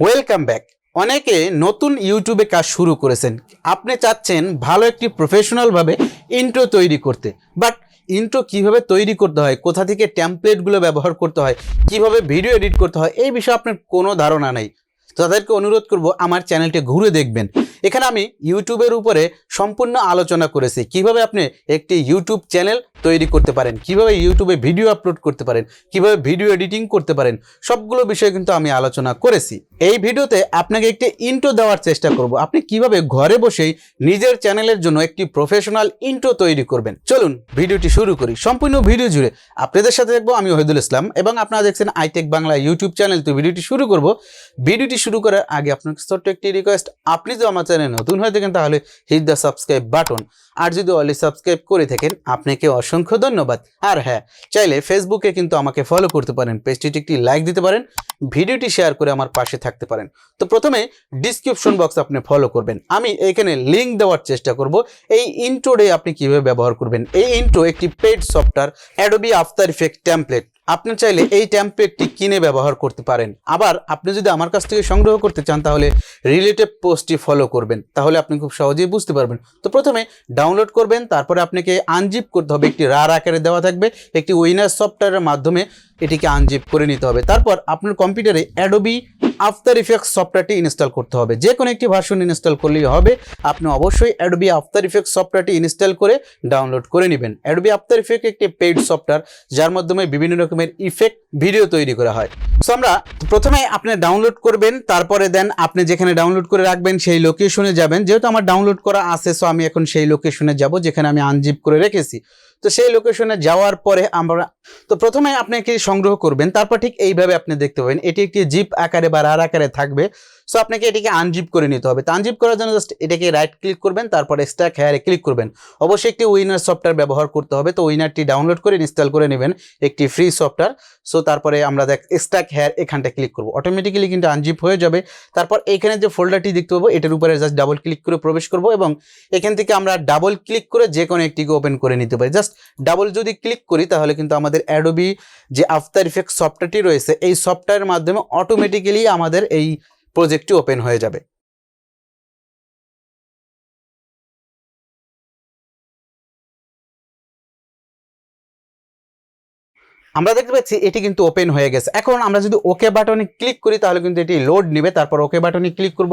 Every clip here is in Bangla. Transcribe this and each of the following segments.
ওয়েলকাম ব্যাক অনেকে নতুন ইউটিউবে কাজ শুরু করেছেন। আপনি চাচ্ছেন ভালো একটি প্রফেশনালভাবে ইন্ট্রো তৈরি করতে। বাট ইন্ট্রো কীভাবে তৈরি করতে হয়? কোথা থেকে ট্যাম্পলেটগুলো ব্যবহার করতে হয়? কীভাবে ভিডিও এডিট করতে হয়? এই বিষয়ে আপনার কোনো ধারণা নেই। তো তাদেরকে অনুরোধ করব আমার চ্যানেলটি ঘুরে দেখবেন। এখানে আমি ইউটিউবের উপরে সম্পূর্ণ আলোচনা করেছি। কীভাবে আপনি একটি ইউটিউব চ্যানেল তৈরি করতে পারেন, কীভাবে ইউটিউবে ভিডিও আপলোড করতে পারেন, কীভাবে ভিডিও এডিটিং করতে পারেন, সবগুলো বিষয়ে কিন্তু আমি আলোচনা করেছি। এই ভিডিওতে আপনাকে একটি ইন্ট্রো দেওয়ার চেষ্টা করব। আপনি কীভাবে ঘরে বসেই নিজের চ্যানেলের জন্য একটি প্রফেশনাল ইন্ট্রো তৈরি করবেন? চলুন ভিডিওটি শুরু করি। সম্পূর্ণ ভিডিও জুড়ে আপনাদের সাথে দেখব আমি ওহিদুল ইসলাম এবং আপনারা দেখছেন আইটেক বাংলা ইউটিউব চ্যানেল। তো ভিডিওটি শুরু করব। ভিডিওটি শুরু করার আগে আপনার ছোট্ট একটি রিকোয়েস্ট আপনি যদি আমার চ্যানেল নতুন হয়ে থাকেন তাহলে হিট দ্য সাবস্ক্রাইব বাটন আর যদি অলরেডি সাবস্ক্রাইব করে থাকেন, আপনাকে অসংখ্য ধন্যবাদ। আর হ্যাঁ চাইলে ফেসবুকে কিন্তু আমাকে ফলো করতে পারেন পেজটিতে একটি লাইক দিতে পারেন, ভিডিওটি শেয়ার করে আমার পাশে থাকতে পারেন। তো প্রথমে ডিসক্রিপশন বক্স আপনি ফলো করবেন। আমি এখানে লিঙ্ক দেওয়ার চেষ্টা করব। এই ইন্ট্রোডে আপনি কীভাবে ব্যবহার করবেন? এই ইন্ট্রো একটি paid software Adobe after effect template আপনি চাইলে এই ট্যাম্পলেটটি কিনে ব্যবহার করতে পারেন। আবার আপনি যদি আমার কাছ থেকে সংগ্রহ করতে চান, তাহলে রিলেটেড পোস্টটি ফলো করবেন। তাহলে আপনি খুব সহজেই বুঝতে পারবেন। তো প্রথমে ডাউনলোড করবেন, তারপরে আপনাকে আনজিপ করতে হবে। একটি রার আকারে দেওয়া থাকবে। একটি উইনার সফটওয়্যারের মাধ্যমে এটিকে আনজিপ করে নিতে হবে। তারপর আপনার কম্পিউটারে অ্যাডোবি আফটার ইফেক্টস সফটওয়্যারটি ইনস্টল করতে হবে। যে কোনো একটি ভার্সন ইনস্টল করলেই হবে। আপনি অবশ্যই অ্যাডোবি আফটার ইফেক্টস সফটওয়্যারটি ইনস্টল করে ডাউনলোড করে নেবেন। অ্যাডোবি আফটার ইফেক্ট একটি পেইড সফটওয়্যার যার মাধ্যমে বিভিন্ন রকমের ইফেক্ট ভিডিও তৈরি করা হয়। সো আমরা প্রথমে আপনি ডাউনলোড করবেন, তারপরে দেন আপনি যেখানে ডাউনলোড করে রাখবেন, সেই লোকেশনে যাবেন। যেহেতু আমার ডাউনলোড করা আছে সো আমি এখন সেই লোকেশনে যাব, যেখানে আমি আনজিপ করে রেখেছি। তো সেই লোকেশনে যাওয়ার পরে আমরা তো প্রথমে আপনি আপনাকে সংগ্রহ করবেন, তারপর ঠিক এইভাবে আপনি দেখতে পাবেন। এটি একটি জিপ আকারে বা রার আকারে থাকবে। সো আপনাকে এটিকে আনজিপ করে নিতে হবে। তো আনজিপ করার জন্য জাস্ট এটাকে রাইট ক্লিক করবেন, তারপর স্ট্যাক হেয়ারে ক্লিক করবেন। অবশ্যই একটি উইনার সফটওয়্যার ব্যবহার করতে হবে। তো উইনারটি ডাউনলোড করে ইনস্টল করে নেবেন একটি ফ্রি সফটওয়্যার সো তারপরে আমরা দেখ স্ট্যাক হেয়ার এখানটা ক্লিক করব। অটোমেটিক্যালি কিন্তু আনজিপ হয়ে যাবে। তারপর এখানে যে ফোল্ডারটি দেখতে পাবো, এটার উপরে জাস্ট ডাবল ক্লিক করে প্রবেশ করব এবং এখান থেকে আমরা ডাবল ক্লিক করে যে কোনো একটিকে ওপেন করে নিতে পারি। জাস্ট ডাবল যদি ক্লিক করি, তাহলে কিন্তু আমাদের অ্যাডোবি যে আফটার ইফেক্ট সফটওয়্যারটি রয়েছে, এই সফটওয়্যারের মাধ্যমে অটোমেটিক্যালি আমাদের এই প্রজেক্টটি ওপেন হয়ে যাবে। আমরা দেখতে পাচ্ছি এটি কিন্তু ওপেন হয়ে গেছে। এখন আমরা যদি ওকে বাটনে ক্লিক করি, তাহলে কিন্তু এটি লোড নেবে। তারপর ওকে বাটনে ক্লিক করব।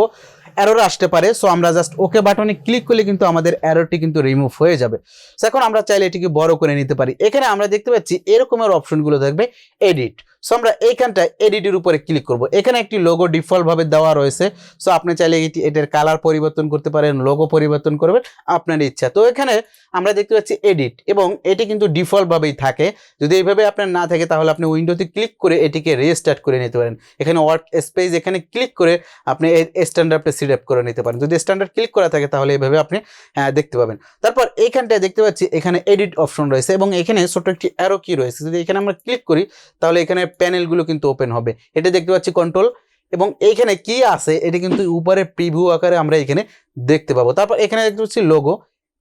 অ্যারোর আসতে পারে। সো আমরা জাস্ট ওকে বাটনে ক্লিক করলে কিন্তু আমাদের অ্যারোটি কিন্তু রিমুভ হয়ে যাবে। সো এখন আমরা চাইলে এটিকে বড় করে নিতে পারি। এখানে আমরা দেখতে পাচ্ছি এরকমের অপশনগুলো থাকবে এডিট সো আমরা এইখানটা এডিটের উপরে ক্লিক করব। এখানে একটি লোগো ডিফল্টভাবে দেওয়া রয়েছে। সো আপনি চাইলে এটি এটার কালার পরিবর্তন করতে পারেন লোগো পরিবর্তন করবেন আপনার ইচ্ছা। তো এখানে আমরা দেখতে পাচ্ছি এডিট এবং এটি কিন্তু ডিফল্টভাবেই থাকে। যদি এইভাবে আপনার না থাকে তাহলে আপনি উইন্ডোতে ক্লিক করে এটিকে রিস্টার্ট করে নিতে পারেন। এখানে ওয়ার্ক স্পেস এখানে ক্লিক করে আপনি স্ট্যান্ডার্ডটা সিলেক্ট করে নিতে পারেন। যদি স্ট্যান্ডার্ড ক্লিক করা থাকে তাহলে এইভাবে আপনি আহ, দেখতে পাবেন। তারপর এইখানটায় দেখতে পাচ্ছি এখানে এডিট অপশন রয়েছে এবং এখানে ছোট একটি অ্যারো কি রয়েছে। যদি এখানে আমরা ক্লিক করি তাহলে এখানে প্যানেলগুলো কিন্তু ওপেন হবে। এটা দেখতে পাচ্ছি কন্ট্রোল এবং এইখানে কি আছে, এটি কিন্তু উপরে প্রিভিউ আকারে আমরা এখানে দেখতে পাবো। তারপর এখানে দেখতে পাচ্ছি লোগো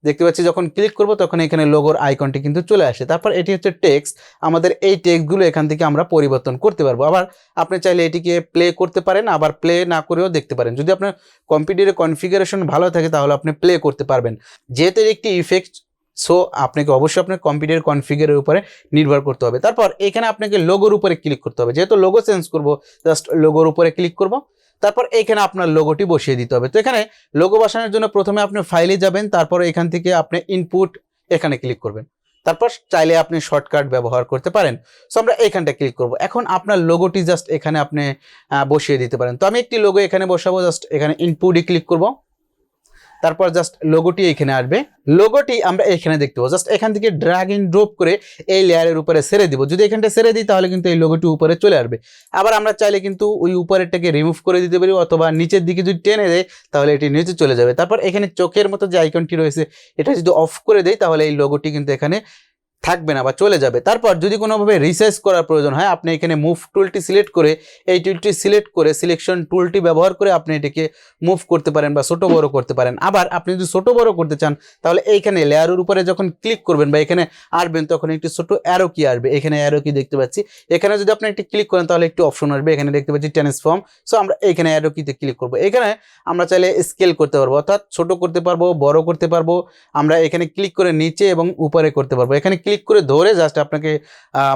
দেখতে পাচ্ছি যখন ক্লিক করব তখন এখানে লোগোর আইকনটি কিন্তু চলে আসে। তারপর এটি হচ্ছে টেক্সট আমাদের এই টেক্সটগুলো এখান থেকে আমরা পরিবর্তন করতে পারব। আবার আপনি চাইলে এটিকে প্লে করতে পারেন, আবার প্লে না করেও দেখতে পারেন। যদি আপনার কম্পিউটারের কনফিগারেশন ভালো থাকে তাহলে আপনি প্লে করতে পারবেন। যেহেতু একটি ইফেক্ট সো আপনাকে অবশ্যই আপনার কম্পিউটার কনফিগারের উপরে নির্ভর করতে হবে। তারপর এখানে আপনাকে লোগোর উপরে ক্লিক করতে হবে। যেহেতু লোগো চেঞ্জ করব জাস্ট লোগোর উপরে ক্লিক করব। তারপর এখানে আপনার লোগোটি বসিয়ে দিতে হবে। তো এখানে লোগো বসানোর জন্য প্রথমে আপনি ফাইলে যাবেন, তারপর এখান থেকে আপনি ইনপুট এখানে ক্লিক করবেন। তারপর চাইলে আপনি শর্টকাট ব্যবহার করতে পারেন। সো আমরা এখানটা ক্লিক করব। এখন আপনার লোগোটি জাস্ট এখানে আপনি বসিয়ে দিতে পারেন। তো আমি একটি লোগো এখানে বসাবো জাস্ট এখানে ইনপুটই ক্লিক করব। তারপর জাস্ট লোগোটি এখানে আসবে। লোগোটি আমরা এখানে দেখতে পাবো। জাস্ট এখান থেকে ড্রাগ ইন ড্রপ করে এই লেয়ারের উপরে সেরে দিব। যদি এখানটা সেরে দিই, তাহলে কিন্তু এই লোগোটি উপরে চলে আসবে। আবার আমরা চাইলে কিন্তু ওই উপরেরটাকে রিমুভ করে দিতে পারি, অথবা নিচের দিকে যদি টেনে দেয় তাহলে এটি নিচে চলে যাবে। তারপর এখানে চোখের মতো যে আইকনটি রয়েছে, এটা যদি অফ করে দেয় তাহলে এই লোগোটি কিন্তু এখানে থাকবে না বা চলে যাবে। তারপর যদি কোনোভাবে রিসাইজ করার প্রয়োজন হয়, আপনি এখানে মুভ টুলটি সিলেক্ট করে, এই টুলটি সিলেক্ট করে সিলেকশন টুলটি ব্যবহার করে আপনি এটিকে মুভ করতে পারেন বা ছোটো বড় করতে পারেন। আবার আপনি যদি ছোটো বড় করতে চান, তাহলে এইখানে লেয়ারের উপরে যখন ক্লিক করবেন বা এখানে আসবেন তখন একটি ছোট অ্যারো কি আসবে। এখানে অ্যারো কি দেখতে পাচ্ছি। এখানে যদি আপনি একটি ক্লিক করেন, তাহলে একটি অপশন আসবে। এখানে দেখতে পাচ্ছি ট্রান্সফর্ম সো আমরা এখানে অ্যারো কিতে ক্লিক করব। এখানে আমরা চাইলে স্কেল করতে পারব, অর্থাৎ ছোট করতে পারব, বড় করতে পারব। আমরা এখানে ক্লিক করে নিচে এবং উপরে করতে পারব। এখানে ক্লিক করে ধরে জাস্ট আপনাকে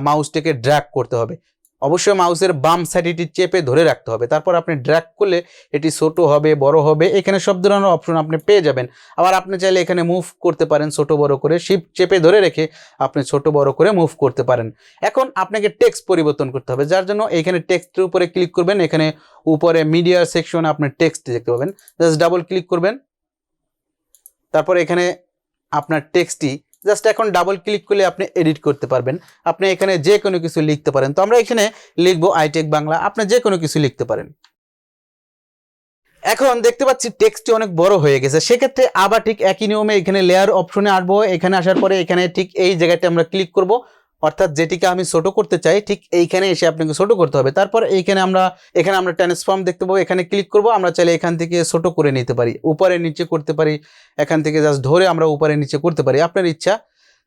মাউসটাকে ড্র্যাগ করতে হবে। অবশ্যই মাউসের বাম সাইড এটি চেপে ধরে রাখতে হবে। তারপর আপনি ড্র্যাগ করলে এটি ছোট হবে, বড় হবে, এখানে সব ধরনের অপশন আপনি পেয়ে যাবেন। আবার আপনি চাইলে এখানে মুভ করতে পারেন ছোট বড় করে। শিপ চেপে ধরে রেখে আপনি ছোট বড় করে মুভ করতে পারেন। এখন আপনাকে টেক্সট পরিবর্তন করতে হবে। যার জন্য এখানে টেক্সটের উপরে ক্লিক করবেন। এখানে উপরে মিডিয়া সেকশনে আপনি টেক্সট দেখতে পাবেন। জাস্ট ডাবল ক্লিক করবেন। তারপর এখানে আপনার টেক্সটটি জাস্ট এখন ডাবল ক্লিক করলে আপনি এডিট করতে পারবেন। আপনি এখানে যে কোনো কিছু লিখতে পারেন। তো আমরা এখানে লিখব আইটেক বাংলা আপনি যে কোনো কিছু লিখতে পারেন। এখন দেখতে পাচ্ছি টেক্সটটি অনেক বড় হয়ে গেছে। সেক্ষেত্রে আবার ঠিক একই নিয়মে এখানে লেয়ার অপশনে আসব। এখানে আসার পরে এখানে ঠিক এই জায়গাতে আমরা ক্লিক করব। অর্থাৎ যেটিকে আমি ছোট করতে চাই, ঠিক এইখানে এসে আপনাকে ছোট করতে হবে। তারপর এইখানে আমরা, এখানে আমরা ট্রান্সফর্ম দেখতে পাবো, এখানে ক্লিক করব, আমরা চাইলে এখান থেকে ছোট করে নিতে পারি, উপরে নিচে করতে পারি, এখান থেকে জাস্ট ধরে আমরা উপরে নিচে করতে পারি। আপনার ইচ্ছা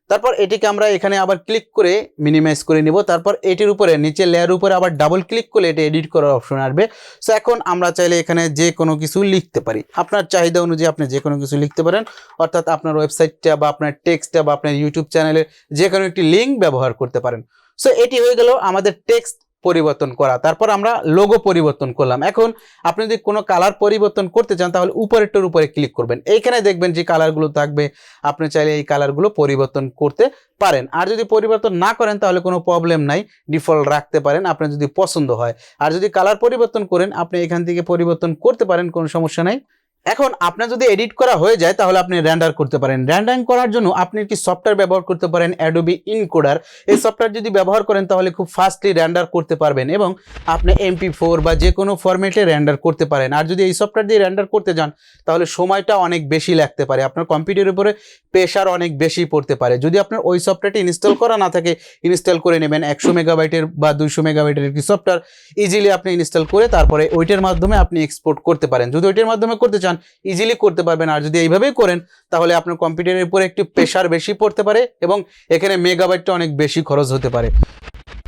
তারপর এটিকে আমরা এখানে আবার ক্লিক করে মিনিমাইজ করে নিব। তারপর এটির উপরে নিচে লেয়ার উপরে আবার ডাবল ক্লিক করলে এটি এডিট করার অপশন আসবে। সো এখন আমরা চাইলে এখানে যে কোনো কিছু লিখতে পারি। আপনার চাহিদা অনুযায়ী আপনি যে কোনো কিছু লিখতে পারেন। অর্থাৎ আপনার ওয়েবসাইটটা বা আপনার টেক্সটটা বা আপনার ইউটিউব চ্যানেলের যে কোনো একটি লিঙ্ক ব্যবহার করতে পারেন। সো এটি হয়ে গেল আমাদের টেক্সট পরিবর্তন করা। তারপর আমরা লোগো পরিবর্তন করলাম। এখন আপনি যদি কোনো কালার পরিবর্তন করতে চান, তাহলে উপরেরটার উপরে ক্লিক করবেন। এইখানে দেখবেন যে কালারগুলো থাকবে। আপনি চাইলে এই কালারগুলো পরিবর্তন করতে পারেন। আর যদি পরিবর্তন না করেন, তাহলে কোনো প্রবলেম নাই। ডিফল্ট রাখতে পারেন, আপনার যদি পছন্দ হয়। আর যদি কালার পরিবর্তন করেন, আপনি এখান থেকে পরিবর্তন করতে পারেন, কোনো সমস্যা নাই। এখন আপনার যদি এডিট করা হয়ে যায়, তাহলে আপনি র্যান্ডার করতে পারেন। র্যান্ডারিং করার জন্য আপনি একটি সফটওয়্যার ব্যবহার করতে পারেন? অ্যাডোবি ইনকোডার এই সফটওয়্যার যদি ব্যবহার করেন, তাহলে খুব ফাস্টলি র্যান্ডার করতে পারবেন এবং আপনি এমপি ফোর বা যে কোনো ফরম্যাটে র্যান্ডার করতে পারেন। আর যদি এই সফটওয়্যার দিয়ে র্যান্ডার করতে যান, তাহলে সময়টা অনেক বেশি লাগতে পারে। আপনার কম্পিউটারের উপরে প্রেশার অনেক বেশি পড়তে পারে। যদি আপনার ওই সফটওয়্যারটি ইনস্টল করা না থাকে ইনস্টল করে নেবেন। একশো মেগাবাইটের বা দুইশো মেগাবাইটের একটি সফটওয়্যার ইজিলি আপনি ইনস্টল করে তারপরে ওইটার মাধ্যমে আপনি এক্সপোর্ট করতে পারেন। যদি ওইটার মাধ্যমে করতে চান ইজিলি করতে পারবেন। আর যদি এইভাবেই করেন, তাহলে আপনার কম্পিউটারের উপরে একটু প্রেশার বেশি পড়তে পারে এবং এখানে মেগাবাইটটা অনেক বেশি খরচ হতে পারে।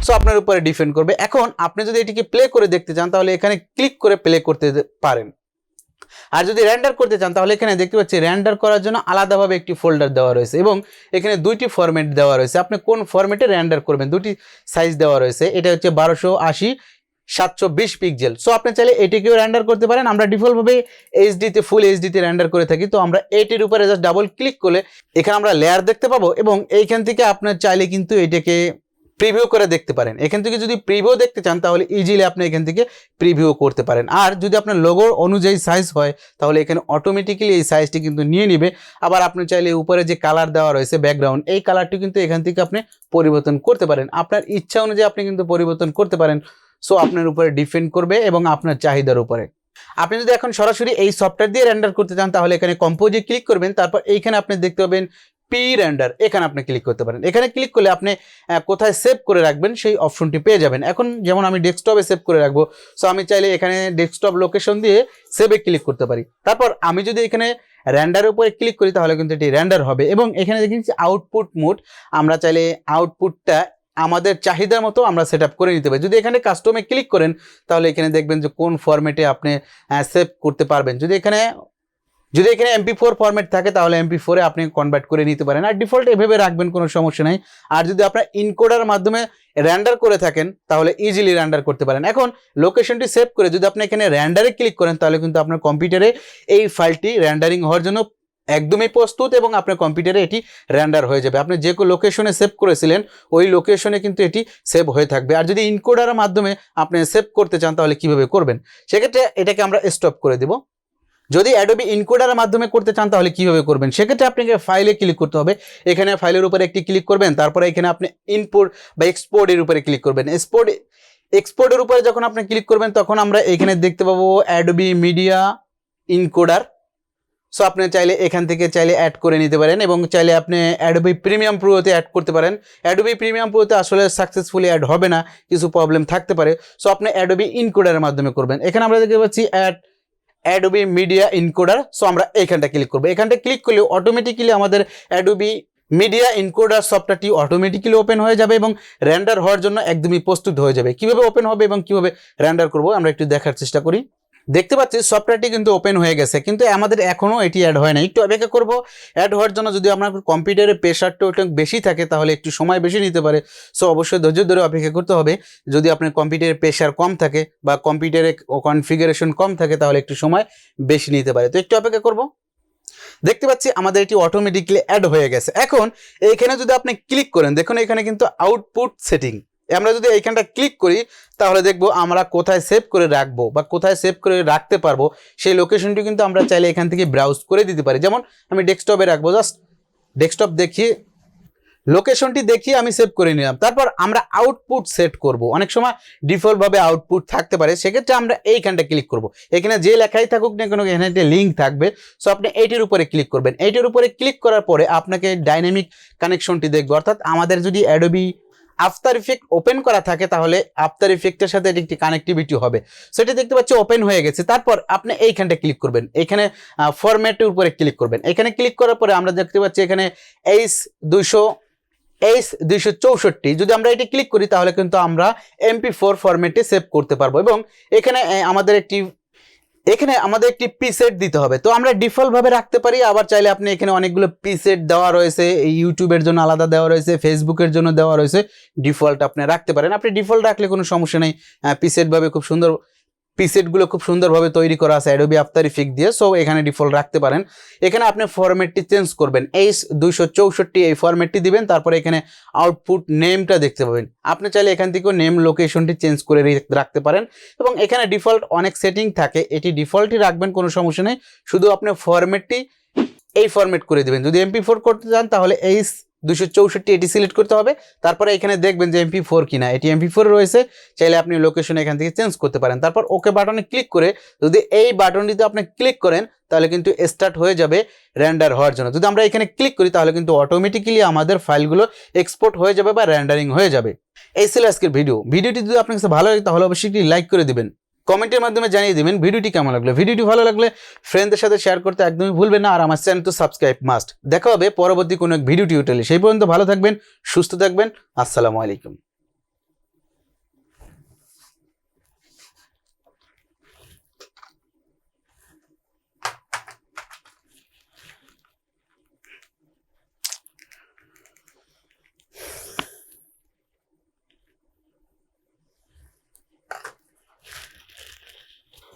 সো আপনার উপরে ডিপেন্ড করবে। এখন আপনি যদি এটিকে প্লে করে দেখতে চান, তাহলে এখানে ক্লিক করে প্লে করতে পারেন। আর যদি র্যান্ডার করতে চান, তাহলে এখানে দেখতে পাচ্ছি র্যান্ডার করার জন্য আলাদাভাবে একটি ফোল্ডার দেওয়া রয়েছে এবং এখানে দুইটি ফরম্যাট দেওয়া রয়েছে। আপনি কোন ফরম্যাটে র্যান্ডার করবেন? দুটি সাইজ দেওয়া রয়েছে। এটা হচ্ছে বারোশো আশি সাতশো বিশ পিক্সেল সো আপনি চাইলে এটিকেও র্যান্ডার করতে পারেন। আমরা ডিফল্টভাবে এইচডিতে ফুল এইচডিতে র্যান্ডার করে থাকি। তো আমরা এটির উপরে জাস্ট ডাবল ক্লিক করলে এখানে আমরা লেয়ার দেখতে পাবো এবং এইখান থেকে আপনার চাইলে কিন্তু এটাকে প্রিভিউ করে দেখতে পারেন। এখান থেকে যদি প্রিভিউ দেখতে চান, তাহলে ইজিলি আপনি এখান থেকে প্রিভিউ করতে পারেন। আর যদি আপনার লোগোর অনুযায়ী সাইজ হয়, তাহলে এখানে অটোমেটিক্যালি এই সাইজটি কিন্তু নিয়ে নিবে। আবার আপনি চাইলে উপরে যে কালার দেওয়া রয়েছে ব্যাকগ্রাউন্ড এই কালারটি কিন্তু এখান থেকে আপনি পরিবর্তন করতে পারেন। আপনার ইচ্ছা অনুযায়ী আপনি কিন্তু পরিবর্তন করতে পারেন। সো আপনার উপরে ডিপেন্ড করবে এবং আপনার চাহিদার উপরে। আপনি যদি এখন সরাসরি এই সফটওয়্যার দিয়ে রেন্ডার করতে চান, তাহলে এখানে কম্পোজে ক্লিক করবেন, তারপর এইখানে আপনি দেখতে পাবেন পি রেন্ডার এখানে আপনি ক্লিক করতে পারেন। এখানে ক্লিক করলে আপনি কোথায় সেভ করে রাখবেন সেই অপশনটি পেয়ে যাবেন। এখন যেমন আমি ডেস্কটপে সেভ করে রাখব সো আমি চাইলে এখানে ডেস্কটপ লোকেশন দিয়ে সেভে ক্লিক করতে পারি। তারপর আমি যদি এখানে র্যান্ডারের উপরে ক্লিক করি, তাহলে কিন্তু এটি র্যান্ডার হবে। এবং এখানে দেখেছি আউটপুট মোড আমরা চাইলে আউটপুটটা আমাদের চাহিদার মতো আমরা সেট করে নিতে পারি। যদি এখানে কাস্টমে ক্লিক করেন, তাহলে এখানে দেখবেন যে কোন ফরম্যাটে আপনি সেভ করতে পারবেন। যদি এখানে যদি এখানে এমপি ফোর ফরম্যাট থাকে, তাহলে এমপি ফোরে আপনি কনভার্ট করে নিতে পারেন। আর ডিফল্ট এভাবে রাখবেন কোনো সমস্যা নাই। আর যদি আপনার ইনকোডার মাধ্যমে র্যান্ডার করে থাকেন, তাহলে ইজিলি র্যান্ডার করতে পারেন। এখন লোকেশনটি সেভ করে যদি আপনি এখানে র্যান্ডারে ক্লিক করেন, তাহলে কিন্তু আপনার কম্পিউটারে এই ফাইলটি র্যান্ডারিং হওয়ার জন্য একদমই প্রস্তুত এবং আপনার কম্পিউটারে এটি র্যান্ডার হয়ে যাবে। আপনি যে লোকেশনে সেভ করেছিলেন, ওই লোকেশনে কিন্তু এটি সেভ হয়ে থাকবে। আর যদি ইনকোডারের মাধ্যমে আপনি সেভ করতে চান, তাহলে কীভাবে করবেন? সেক্ষেত্রে এটাকে আমরা স্টপ করে দেব। যদি অ্যাডোবি ইনকোডারের মাধ্যমে করতে চান, তাহলে কীভাবে করবেন? সেক্ষেত্রে আপনাকে ফাইলে ক্লিক করতে হবে। এখানে ফাইলের উপরে একটি ক্লিক করবেন, তারপরে এখানে আপনি ইনপুট বা এক্সপোর্টের উপরে ক্লিক করবেন। এক্সপোর্ট এক্সপোর্টের উপরে যখন আপনি ক্লিক করবেন, তখন আমরা এখানে দেখতে পাবো অ্যাডোবি মিডিয়া ইনকোডার সো আপনি চাইলে এখান থেকে চাইলে অ্যাড করে নিতে পারেন এবং চাইলে আপনি অ্যাডোবি প্রিমিয়াম প্রোতে অ্যাড করতে পারেন। অ্যাডোবি প্রিমিয়াম প্রোতে আসলে সাকসেসফুলি অ্যাড হবে না, কিছু প্রবলেম থাকতে পারে। সো আপনি অ্যাডোবি ইনকোডারের মাধ্যমে করবেন। এখানে আমরা দেখতে পাচ্ছি add Adobe media encoder so আমরা এইখানটা ক্লিক করব। এখানটা ক্লিক করলে অটোমেটিক্যালি আমাদের অ্যাডোবি মিডিয়া ইনকোডার সফটওয়্যারটি অটোমেটিক্যালি ওপেন হয়ে যাবে এবং র্যান্ডার হওয়ার জন্য একদমই প্রস্তুত হয়ে যাবে। কীভাবে ওপেন হবে এবং কীভাবে র্যান্ডার করব, আমরা একটু দেখার চেষ্টা করি। দেখতে পাচ্ছি সফটওয়্যারটি কিন্তু ওপেন হয়ে গেছে, কিন্তু আমাদের এখনও এটি অ্যাড হয় না একটু অপেক্ষা করব অ্যাড হওয়ার জন্য যদি আপনার কম্পিউটারের প্রেশারটা ওটা বেশি থাকে, তাহলে একটু সময় বেশি নিতে পারে। সো অবশ্যই ধৈর্য ধরে অপেক্ষা করতে হবে। যদি আপনার কম্পিউটারের প্রেশার কম থাকে বা কম্পিউটারের কনফিগারেশন কম থাকে, তাহলে একটু সময় বেশি নিতে পারে। তো একটু অপেক্ষা করব। দেখতে পাচ্ছি আমাদের এটি অটোমেটিকলি অ্যাড হয়ে গেছে। এখন, এইখানে যদি আপনি ক্লিক করেন, দেখুন এখানে কিন্তু আউটপুট সেটিং আমরা যদি এইখানটা ক্লিক করি, তাহলে দেখব আমরা কোথায় সেভ করে রাখব বা কোথায় সেভ করে রাখতে পারব, সেই লোকেশনটি কিন্তু আমরা চাইলে এখান থেকে ব্রাউজ করে দিতে পারি। যেমন আমি ডেস্কটপে রাখব জাস্ট ডেস্কটপ দেখিয়ে লোকেশনটি দেখিয়ে আমি সেভ করে নিলাম। তারপর আমরা আউটপুট সেট করব। অনেক সময় ডিফল্টভাবে আউটপুট থাকতে পারে, সেক্ষেত্রে আমরা এইখানটা ক্লিক করব। এখানে যে লেখাই থাকুক না কোনো, এখানে একটা লিঙ্ক থাকবে। সো আপনি এইটির উপরে ক্লিক করবেন। এইটির উপরে ক্লিক করার পরে আপনাকে ডাইনামিক কানেকশনটি দেখবে। অর্থাৎ আমাদের যদি অ্যাডোবি আফটার ইফেক্ট ওপেন করা থাকে, তাহলে আফটার ইফেক্টের সাথে এটি একটি কানেক্টিভিটি হবে। সো সেটা দেখতে পাচ্ছি ওপেন হয়ে গেছে। তারপর আপনি এইখানটা ক্লিক করবেন। এখানে ফরম্যাটের উপরে ক্লিক করবেন। এখানে ক্লিক করার পরে আমরা দেখতে পাচ্ছি এখানে এইচ দুশো এইচ দুইশো চৌষট্টি। যদি আমরা এটি ক্লিক করি, তাহলে কিন্তু আমরা এমপি ফোর ফরম্যাটে সেভ করতে পারব। এবং এখানে আমাদের একটি এখানে আমাদের একটি পিসেট দিতে হবে। তো আমরা ডিফল্ট ভাবে রাখতে পারি, আবার চাইলে আপনি এখানে অনেকগুলো পিসেট দেওয়া রয়েছে ইউটিউবের জন্য আলাদা দেওয়া রয়েছে ফেসবুকের জন্য দেওয়া রয়েছে ডিফল্ট আপনি রাখতে পারেন। আপনি ডিফল্ট রাখলে কোনো সমস্যা নেই। পিসেট ভাবে খুব সুন্দর পিসেটগুলো খুব সুন্দরভাবে তৈরি করা আছে অ্যাডোবি আফটার ইফেক্ট দিয়ে। সো এখানে ডিফল্ট রাখতে পারেন। এখানে আপনি ফরম্যাটটি চেঞ্জ করবেন। এইচ দুইশো চৌষট্টি এই ফরম্যাটটি দিবেন, তারপরে এখানে আউটপুট নেমটা দেখতে পাবেন। আপনি চাইলে এখান থেকেও নেম লোকেশনটি চেঞ্জ করে রাখতে পারেন। এবং এখানে ডিফল্ট অনেক সেটিং থাকে। এটি ডিফল্টই রাখবেন, কোনো সমস্যা নেই। শুধু আপনি ফরম্যাটটি এই ফরম্যাট করে দেবেন। যদি এমপি ফোর করতে চান, তাহলে এই দুশো চৌষট্টি এটি সিলেক্ট করতে হবে। তারপরে এখানে দেখবেন যে এমপি ফোর কিনা। এটি এমপি ফোর রয়েছে। চাইলে আপনি লোকেশন এখান থেকে চেঞ্জ করতে পারেন। তারপর ওকে বাটনে ক্লিক করে যদি এই বাটনটিতে আপনি ক্লিক করেন, তাহলে কিন্তু স্টার্ট হয়ে যাবে র্যান্ডার হওয়ার জন্য। যদি আমরা এখানে ক্লিক করি, তাহলে কিন্তু অটোমেটিক্যালি আমাদের ফাইলগুলো এক্সপোর্ট হয়ে যাবে বা র্যান্ডারিং হয়ে যাবে। এই ছিল আজকের ভিডিও ভিডিওটি যদি আপনার কাছে ভালো লাগে, তাহলে অবশ্যই লাইক করে দিবেন। কমেন্টের মাধ্যমে জানিয়ে দেবেন ভিডিওটি কেমন লাগল। ভিডিওটি ভালো লাগলে ফ্রেন্ডদের সাথে শেয়ার করতে একদমই ভুলবেন না। আর আমার চ্যানেল তো সাবস্ক্রাইব মাস্ট দেখা হবে পরবর্তী কোনো এক ভিডিও টিউটোরিয়ালে সেই পর্যন্ত ভালো থাকবেন, সুস্থ থাকবেন। আসসালামু আলাইকুম।